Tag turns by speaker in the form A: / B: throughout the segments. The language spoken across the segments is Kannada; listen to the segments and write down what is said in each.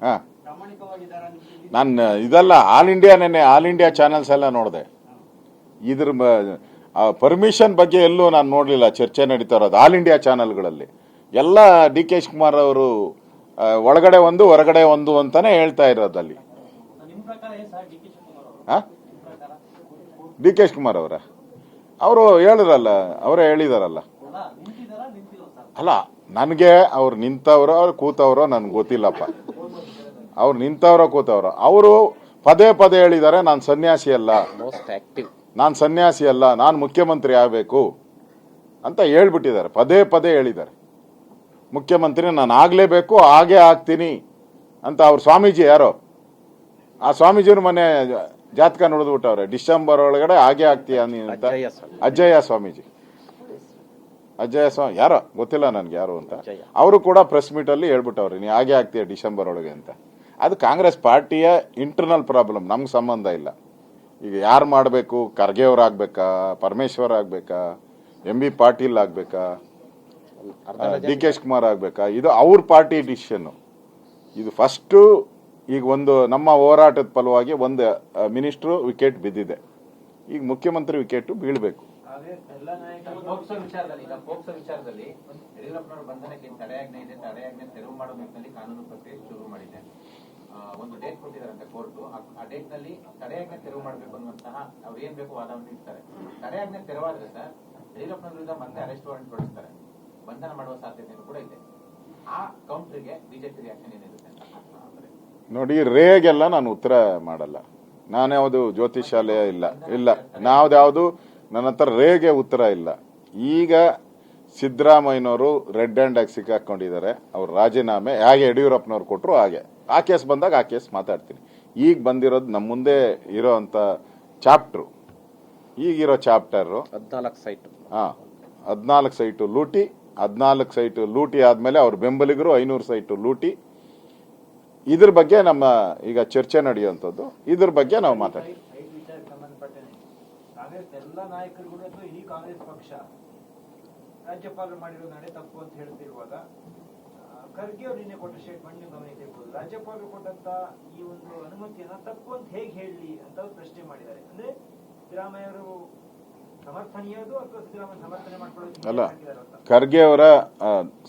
A: ಹಾ? ನಾನು ಇದೆಲ್ಲ ಆಲ್ ಇಂಡಿಯಾ ನೆನ್ನೆ ಆಲ್ ಇಂಡಿಯಾ ಚಾನೆಲ್ಸ್ ಎಲ್ಲ ನೋಡಿದೆ. ಇದ್ರ ಪರ್ಮಿಷನ್ ಬಗ್ಗೆ ಎಲ್ಲೂ ನಾನು ನೋಡಲಿಲ್ಲ ಚರ್ಚೆ ನಡೀತಾ ಇರೋದು ಆಲ್ ಇಂಡಿಯಾ ಚಾನೆಲ್ಗಳಲ್ಲಿ ಎಲ್ಲ ಡಿ ಕೆ ಶಿವಕುಮಾರ್ ಅವರು ಒಳಗಡೆ ಒಂದು ಹೊರಗಡೆ ಒಂದು ಅಂತಾನೆ ಹೇಳ್ತಾ ಇರೋದು ಅಲ್ಲಿ.
B: ನಿಮ್ ಪ್ರಕಾರ ಏನ್ ಸರ್ ಡಿ ಕೆ ಶಿವಕುಮಾರ್ ಅವರು?
A: ಹಾ? ಡಿ ಕೆ ಶಿವಕುಮಾರ್ ಅವರ? ಅವರು ಹೇಳಿರಲ್ಲ ಅವರೇ ಹೇಳಿದಾರಲ್ಲ.
B: ಅಲ್ಲ
A: ನನಗೆ ಅವ್ರು ನಿಂತವರೋ ಅವ್ರು ಕೂತವರೋ ನನಗೆ ಗೊತ್ತಿಲ್ಲಪ್ಪ. ಅವ್ರು ನಿಂತವ್ರ ಕೂತವ್ರ. ಅವರು ಪದೇ ಪದೇ ಹೇಳಿದ್ದಾರೆ ನಾನು ಸನ್ಯಾಸಿ ಅಲ್ಲ. ನಾನು ಸನ್ಯಾಸಿ ಅಲ್ಲ ನಾನು ಮುಖ್ಯಮಂತ್ರಿ ಆಗಬೇಕು. ಅಂತ ಹೇಳ್ಬಿಟ್ಟಿದ್ದಾರೆ ಪದೇ ಪದೇ ಹೇಳಿದ್ದಾರೆ. ಮುಖ್ಯಮಂತ್ರಿ ನಾನು ಆಗಲೇಬೇಕು ಹಾಗೇ ಆಗ್ತೀನಿ. ಅಂತ ಅವ್ರ ಸ್ವಾಮೀಜಿ ಯಾರೋ? ಆ ಸ್ವಾಮೀಜಿಯವ್ರ ಮನೆ ಜಾತಕ ನೋಡಿದ್ಬಿಟ್ಟವ್ರೆ ಡಿಸೆಂಬರ್ ಒಳಗಡೆ ಹಾಗೆ ಆಗ್ತೀಯ ನೀನು ಅಂತ.
C: ಅಜ್ಜಯ್ಯ
A: ಸ್ವಾಮೀಜಿ. ಅಜ್ಜಯ್ಯ ಸ್ವಾಮಿ ಯಾರೋ? ಗೊತ್ತಿಲ್ಲ ನನ್ಗೆ ಯಾರು ಅಂತ. ಅವರು ಕೂಡ ಪ್ರೆಸ್ ಮೀಟ್ ಅಲ್ಲಿ ಹೇಳ್ಬಿಟ್ಟವ್ರೆ ನೀ ಹಾಗೆ ಆಗ್ತೀಯ ಡಿಸೆಂಬರ್ ಒಳಗೆ? ಅಂತ. ಅದು ಕಾಂಗ್ರೆಸ್ ಪಾರ್ಟಿಯ ಇಂಟರ್ನಲ್ ಪ್ರಾಬ್ಲಮ್ ನಮ್ಗೆ ಸಂಬಂಧ ಇಲ್ಲ. ಈಗ ಯಾರು ಮಾಡಬೇಕು? ಖರ್ಗೆ ಅವ್ರು ಆಗ್ಬೇಕಾ? ಪರಮೇಶ್ವರ್ ಆಗ್ಬೇಕಾ? ಎಂ ಬಿ ಪಾಟೀಲ್ ಆಗ್ಬೇಕಾ? ಡಿ ಕೆ ಕುಮಾರ್ ಆಗ್ಬೇಕಾ? ಇದು ಅವ್ರ ಪಾರ್ಟಿ ಡಿಸಿಷನ್ ಇದು ಫಸ್ಟು ಈಗ ಒಂದು ನಮ್ಮ ಹೋರಾಟದ ಫಲವಾಗಿ ಒಂದು ಮಿನಿಸ್ಟ್ರು ವಿಕೆಟ್ ಬಿದ್ದಿದೆ. ಈಗ ಮುಖ್ಯಮಂತ್ರಿ ವಿಕೆಟ್ ಬೀಳ್ಬೇಕು.
D: ಒಂದು ಡೇಟ್ ಕೊಟ್ಟಿದ್ದಾರೆ ಕೋರ್ಟ್ ಆ ಡೇಟ್ನಲ್ಲಿ ತಡೆಯಾಜ್ಞೆ ತೆರವು ಮಾಡಬೇಕು ಅನ್ನುವಂತಹ ಅವ್ರು ಏನ್ ಬೇಕು ವಾದವನ್ನು ಇಡ್ತಾರೆ ತಡೆಯಾಜ್ಞೆ ತೆರವಾದ್ರೆ ಸರ್ ಯಡಿಯೂರಪ್ಪನ ವಿರುದ್ಧ ಮತ್ತೆ ಅರೆಸ್ಟ್ ವಾರೆಂಟ್ ಹೊರಡಿಸ್ತಾರೆ ಬಂಧನ ಮಾಡುವ ಸಾಧ್ಯತೆಯೂ ಕೂಡ ಇದೆ. ಆ ಕೌಂಟ್ರಿಗೆ ಬಿಜೆಪಿ ರಿಯಾಕ್ಷನ್ ಏನಿರುತ್ತೆ
A: ನೋಡಿ, ರೇಗೆಲ್ಲ ನಾನು ಉತ್ತರ ಮಾಡಲ್ಲ. ನಾನ್ಯಾವುದು ಜ್ಯೋತಿಷಾಲಯ ಇಲ್ಲ. ಇಲ್ಲ. ನಾವ್ದ್ಯಾವುದು ನನ್ನ ಹತ್ರ ರೇಗೆ ಉತ್ತರ ಇಲ್ಲ. ಈಗ ಸಿದ್ದರಾಮಯ್ಯನವರು ರೆಡ್ ಹ್ಯಾಂಡ್ ಆಗಿ ಸಿಕ್ಕಾಕೊಂಡಿದ್ದಾರೆ. ಅವ್ರ ರಾಜೀನಾಮೆ, ಹೇಗೆ ಯಡಿಯೂರಪ್ಪನವ್ರು ಕೊಟ್ಟರು ಹಾಗೆ. ಆ ಕೇಸ್ ಬಂದಾಗ ಆ ಕೇಸ್ ಮಾತಾಡ್ತೀನಿ. ಈಗ ಬಂದಿರೋದು ನಮ್ಮ ಮುಂದೆ ಇರೋ ಅಂತ ಚಾಪ್ಟ್ರು. ಈಗಿರೋ ಚಾಪ್ಟರು
C: ಹದಿನಾಲ್ಕು ಸೈಟ್.
A: ಹಾ ಹದಿನಾಲ್ಕು ಸೈಟು ಲೂಟಿ ಹದಿನಾಲ್ಕು ಸೈಟು ಲೂಟಿ ಆದ್ಮೇಲೆ ಅವ್ರ ಬೆಂಬಲಿಗರು ಐನೂರು ಸೈಟು ಲೂಟಿ. ಇದ್ರ ಬಗ್ಗೆ ನಮ್ಮ ಈಗ ಚರ್ಚೆ ನಡೆಯುವಂಥದ್ದು. ಇದ್ರ ಬಗ್ಗೆ ನಾವು ಮಾತಾಡಿ
B: ಐದು ವಿಚಾರಕ್ಕೆ ಸಂಬಂಧಪಟ್ಟನೆ. ಕಾಂಗ್ರೆಸ್ ಎಲ್ಲ ನಾಯಕರುಗಳು ಅಥವಾ ಇಡೀ ಕಾಂಗ್ರೆಸ್ ಪಕ್ಷ ರಾಜ್ಯಪಾಲರು ಮಾಡಿರೋ ನಡೆ ತಪ್ಪು ಅಂತ ಹೇಳ್ತಿರುವಾಗ ಖರ್ಗೆ ಅವರು ನಿನ್ನೆ ಕೊಟ್ಟ ಸ್ಟೇಟ್ಮೆಂಟ್ ನೀವು ಗಮನಿಸಿರ್ಬೋದು ರಾಜ್ಯಪಾಲರು ಕೊಟ್ಟಂತ ಈ ಒಂದು ಅನುಮತಿಯನ್ನ ತಪ್ಪು ಅಂತ ಹೇಗೆ ಹೇಳಲಿ ಅಂತ ಅವ್ರು ಪ್ರಶ್ನೆ ಮಾಡಿದ್ದಾರೆ. ಅಂದ್ರೆ ಸಿದ್ದರಾಮಯ್ಯವರು ಸಮರ್ಥನೀಯದು ಅಥವಾ ಸಿದ್ದರಾಮಯ್ಯ ಸಮರ್ಥನೆ ಮಾಡ್ಕೊಳ್ಳೋದು
A: ಖರ್ಗೆ ಅವರ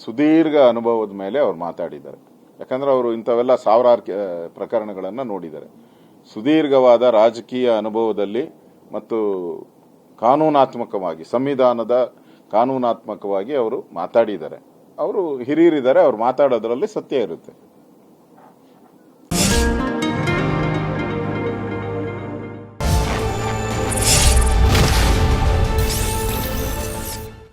A: ಸುದೀರ್ಘ ಅನುಭವದ ಮೇಲೆ ಅವ್ರು ಮಾತಾಡಿದ್ದಾರೆ. ಯಾಕಂದ್ರೆ ಅವರು ಇಂಥವೆಲ್ಲ ಸಾವಿರಾರು ಪ್ರಕರಣಗಳನ್ನ ನೋಡಿದ್ದಾರೆ. ಸುದೀರ್ಘವಾದ ರಾಜಕೀಯ ಅನುಭವದಲ್ಲಿ ಮತ್ತು ಕಾನೂನಾತ್ಮಕವಾಗಿ ಸಂವಿಧಾನದ ಕಾನೂನಾತ್ಮಕವಾಗಿ ಅವರು ಮಾತಾಡಿದ್ದಾರೆ. ಅವರು ಹಿರಿಯರಿದ್ದಾರೆ ಅವ್ರು ಮಾತಾಡೋದ್ರಲ್ಲಿ ಸತ್ಯ ಇರುತ್ತೆ.